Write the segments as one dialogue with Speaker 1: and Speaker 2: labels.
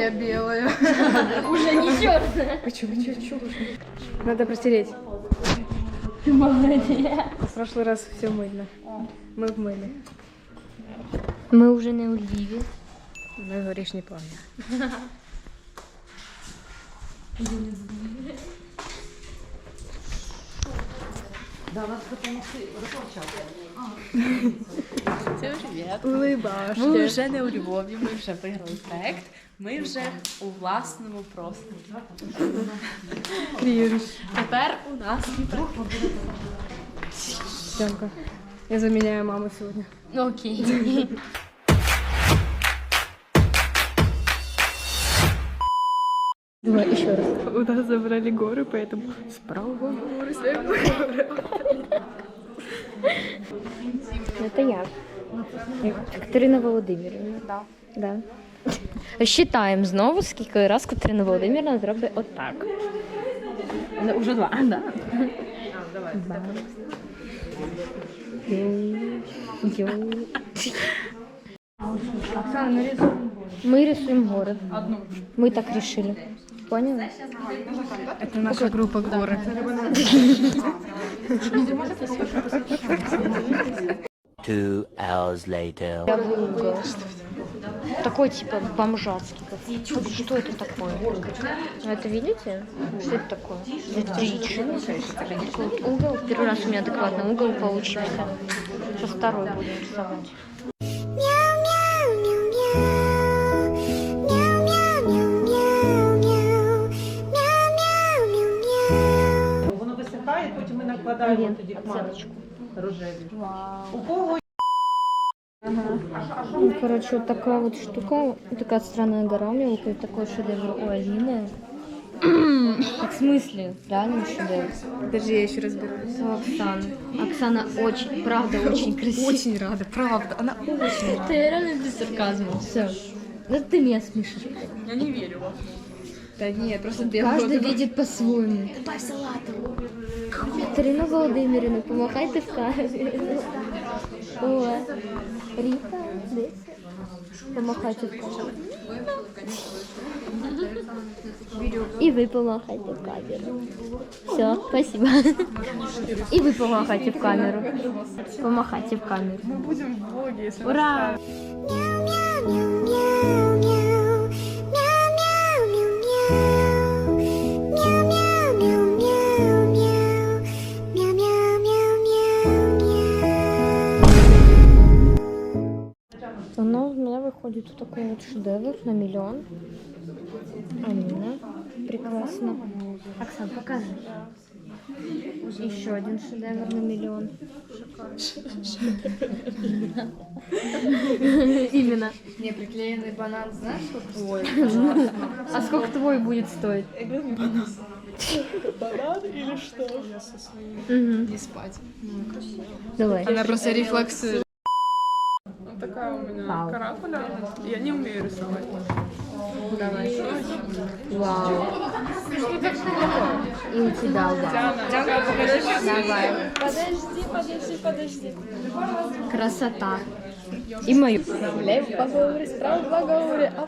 Speaker 1: Я белая.
Speaker 2: Уже не черная.
Speaker 1: Почему черная? Надо протереть.
Speaker 2: Ты молодец.
Speaker 1: В прошлый раз все мыльно. Мы вмыли.
Speaker 2: Мы уже на Оливе.
Speaker 1: Мы горішні пламя.
Speaker 3: Всім привіт!
Speaker 1: Улибашки.
Speaker 3: Ми вже не у Львові, ми вже виграли проект. Ми вже у власному просторі.
Speaker 1: Вірш.
Speaker 3: Тепер у нас
Speaker 1: Сьомка. Я заміняю маму сьогодні.
Speaker 2: Ну окей.
Speaker 1: Давай еще раз. У нас забрали горы, поэтому справа горы, слева горы.
Speaker 2: Это я. Катерина Володимирівна. Да. Да. Считаємо знову, скільки раз Катерина Володимирівна зробить отак.
Speaker 3: Ну, вже два. Да.
Speaker 2: Йоу. Мы рисуем горы. Мы так решили. Поняла?
Speaker 1: Это наша группа горы.
Speaker 4: Two hours later.
Speaker 2: Я был угол. Такой типа бомжатский. Что, что это такое? Ну, Это видите? Что это такое? Электричество. Такой вот угол. Первый раз у меня адекватный угол получился. Сейчас второй будем рисовать.
Speaker 5: Воно висихає, потім ми накладаємо
Speaker 2: Блин,
Speaker 5: тоді
Speaker 2: оценочку.
Speaker 5: рожеві. У кого
Speaker 2: Ну, короче, вот такая вот штука, такая странная гора у меня выходит, такой шедевр у Алины. Так, в смысле? Реально шедевр.
Speaker 1: Подожди, я еще разберусь.
Speaker 2: У Оксаны. Оксана очень, правда, очень красивая.
Speaker 1: Очень рада, правда. Она очень рада.
Speaker 2: Ты реально без сарказма. Все. Ну ты меня смешишь.
Speaker 3: Я не вірю.
Speaker 1: Да нет, просто
Speaker 2: Каждый видит по-своему. Добавь салату. Катерина Володимирівна, помахайте в камеру. О, Рита, десь. Помахайте в камеру. И вы помахайте в камеру. Все, спасибо. И вы помахайте в камеру. Помахайте в камеру. Мы будем в блоге, если Ура! Оно Выходит вот такой вот шедевр на миллион. Амина. Прекрасно. Оксан, покажи. Еще один шедевр на миллион. Именно.
Speaker 1: Не, приклеенный банан, знаешь, сколько твой?
Speaker 2: А сколько твой будет стоить?
Speaker 1: Не спать.
Speaker 2: Давай.
Speaker 1: Она просто рефлексы.
Speaker 6: Вот такая у меня
Speaker 2: Вау.
Speaker 6: каракуля. Я не умею рисовать.
Speaker 2: Вау. И у тебя вау. Давай.
Speaker 6: Подожди, подожди, подожди.
Speaker 2: Красота. И мою.
Speaker 6: Лев поговори, справа поговори, а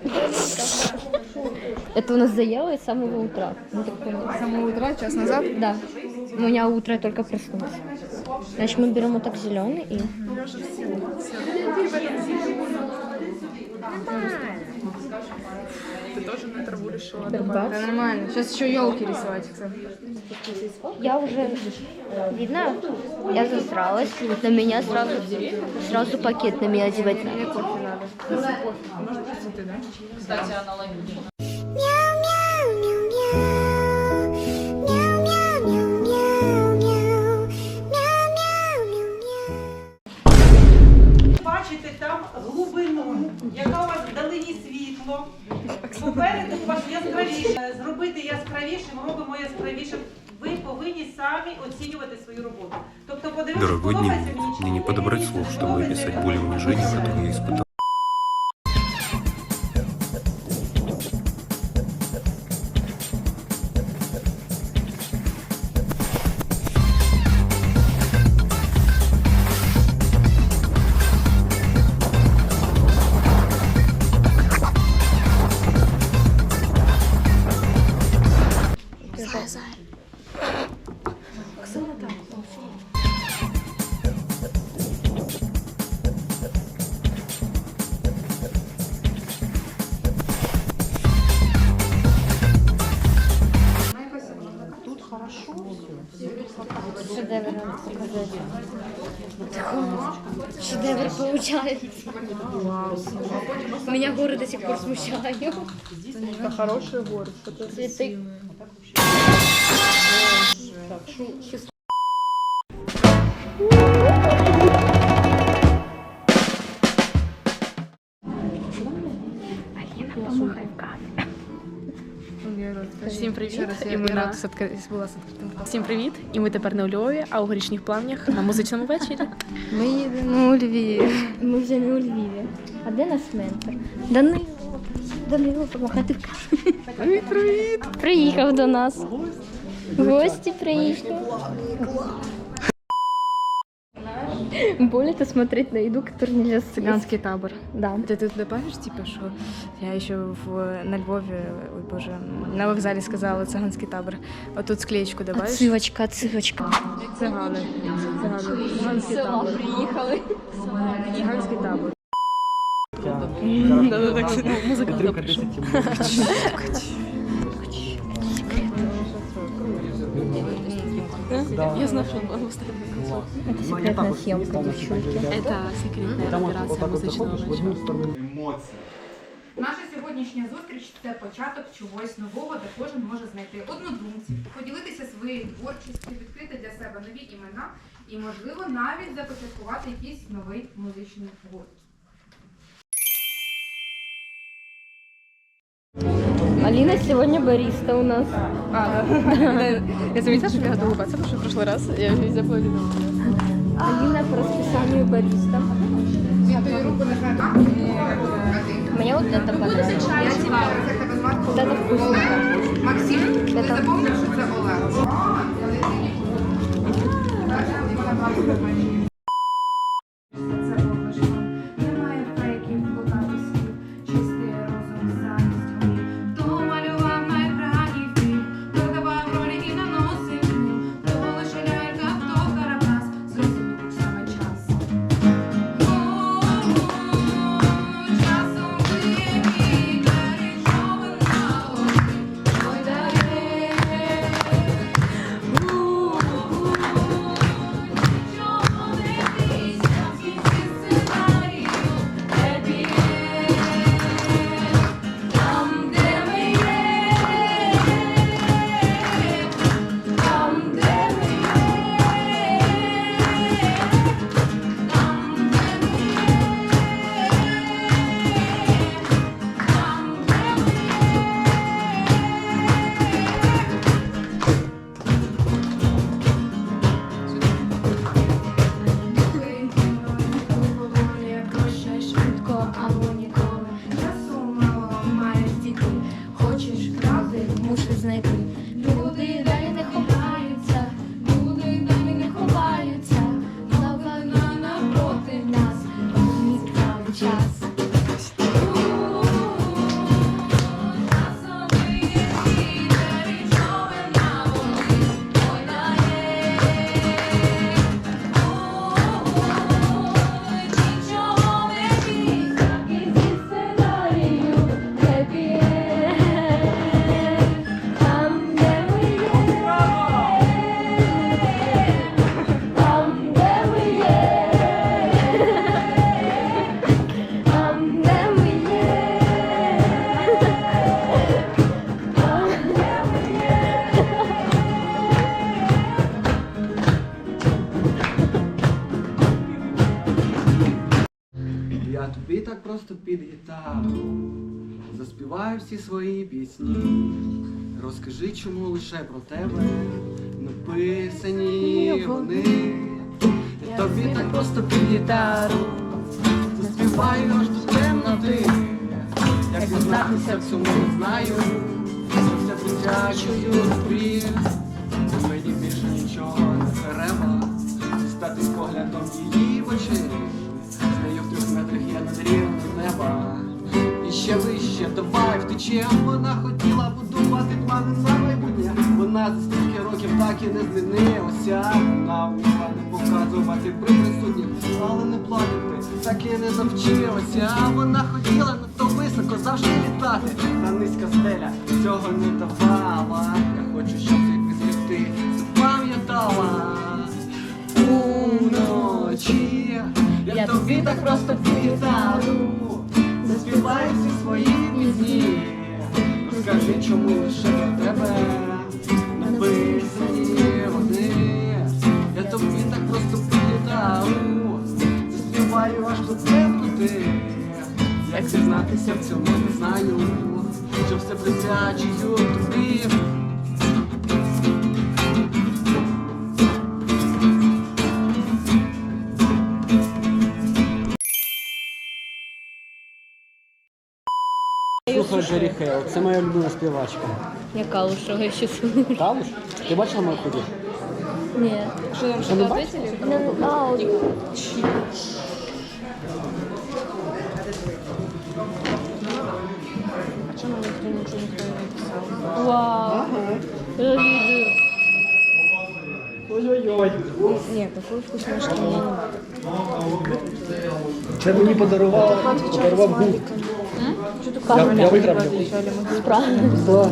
Speaker 2: Это у нас заело с самого утра. Мы так поняли.
Speaker 1: С самого утра, час назад.
Speaker 2: Да. У меня утро только проснулось. Значит, мы берем вот так зеленый и...
Speaker 6: Ты тоже на траву решила
Speaker 1: Да нормально. Сейчас еще елки рисовать. кстати.
Speaker 2: Я уже... Видно? Я засралась. На меня сразу... Сразу пакет на меня одевать надо.
Speaker 1: Мне кофе надо.
Speaker 5: бачите Сегодня
Speaker 7: мне не подобрать слов, чтобы описать боль и унижение, которое я испытал.
Speaker 2: Зай, зай. Оксана там. получается. Меня горы до сих пор смущают.
Speaker 6: Это хорошие горы. Что-то
Speaker 2: Цветы.
Speaker 5: Всім Привіт! І ми на... Всім привіт! І ми тепер не у Львові, а у горішніх плавнях на музичному вечорі.
Speaker 2: Ми їдемо у Львів. Ми вже не у Львові. А де наш ментор? Данило. Данило, помагати Привіт, привіт! Приїхав до нас. Гості приїхали. Более-то смотреть на еду, которую нельзя съесть.
Speaker 5: Цыганский табор.
Speaker 2: Да.
Speaker 5: Ты тут добавишь, типа, что я еще в, на Львове, ой боже, на вокзале сказала цыганский табор. Вот тут склеечку добавишь.
Speaker 2: Отсылочка, отсылочка.
Speaker 5: Цыганы. Цыганы. Цыганский табор.
Speaker 2: приїхали.
Speaker 5: Цыганский табор. Да, да, так. Музыка туда пришла. Я знаю, что он был
Speaker 2: Это секретная съемка, девчонки.
Speaker 5: Это секретная операция музичного вечора.
Speaker 1: Наша сьогоднішня зустріч це початок чогось нового, де кожен може знайти однодумців, поділитися своєю творчістю, відкрити для себе нові імена і, можливо, навіть започаткувати якийсь новий музичний гурт.
Speaker 2: Алина сегодня бариста у нас.
Speaker 5: Я заметила, что я долго потому что в прошлый раз я везде аплодировала.
Speaker 2: Алина по расписанию бариста. Мне вот это понравилось. Вот это вкусненько.
Speaker 1: Максим,
Speaker 2: ти запомнив,
Speaker 1: що це Олег?
Speaker 8: Під гітару заспіваю всі свої пісні. Розкажи, чому лише про тебе написані вони. Тобі так просто під гітару заспіваю аж до темноти. Як зізнатися в цьому не знаю, все притягую розбрів. Давай. Вона хотіла будувати плани на майбутнє. Вона за стільки років так і не змінилася. Вона вміла не показувати при присутніх, але не плакати, так і не навчилася. Вона хотіла надто високо завжди літати. Та низька стеля цього не давала. Я хочу, щоб ти ти запам'ятала. Уночі я тобі так просто Розкажи, чому лише до тебе написані вони Я тобі так просто гітару Заспіваю аж до темноти. Як зізнатися в цьому не знаю Що все присвячую тобі Джері Хейл, це моя улюблена співачка.
Speaker 2: Я калушева еще слышу.
Speaker 8: Калуш? Ти бачила мою худі?
Speaker 2: Нет.
Speaker 8: Що не бачила?
Speaker 2: Ну, а, вот. Вау. Завидую.
Speaker 8: Ой-ой-ой.
Speaker 2: Нет, такой вкусняшки я не могу.
Speaker 8: Це мені подарував, подарував гук. Я, я виграв його.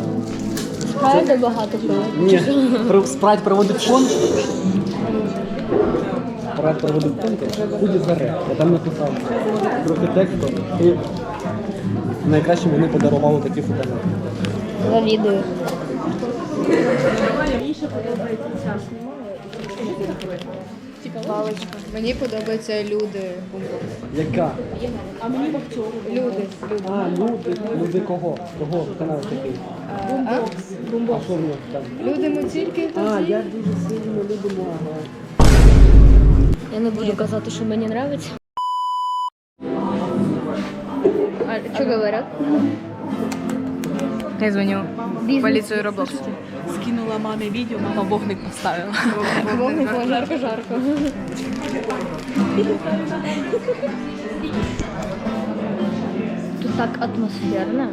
Speaker 2: Справді багато пили.
Speaker 8: Ні, про- спрайт проводив фонд. Спрайт проводив худі заре. Я там написав трохи тексту. І найкраще мені подарували такі фотографії.
Speaker 2: Завидую.
Speaker 5: Паличка. Мені подобаються люди.
Speaker 8: Яка?
Speaker 5: Люди.
Speaker 8: А, люди. Люди кого? Кого канал такий?
Speaker 5: А?
Speaker 8: А що нього там?
Speaker 5: Люди ми тільки
Speaker 8: А, я дуже сильно люблю мага.
Speaker 2: Я не буду казати, що мені нравится. А что говорят?
Speaker 5: Я дзвоню в поліцію Роблокс.
Speaker 3: Скинула мамі відео, мама вогник поставила.
Speaker 2: Вогник жарко-жарко. Тут так атмосферно.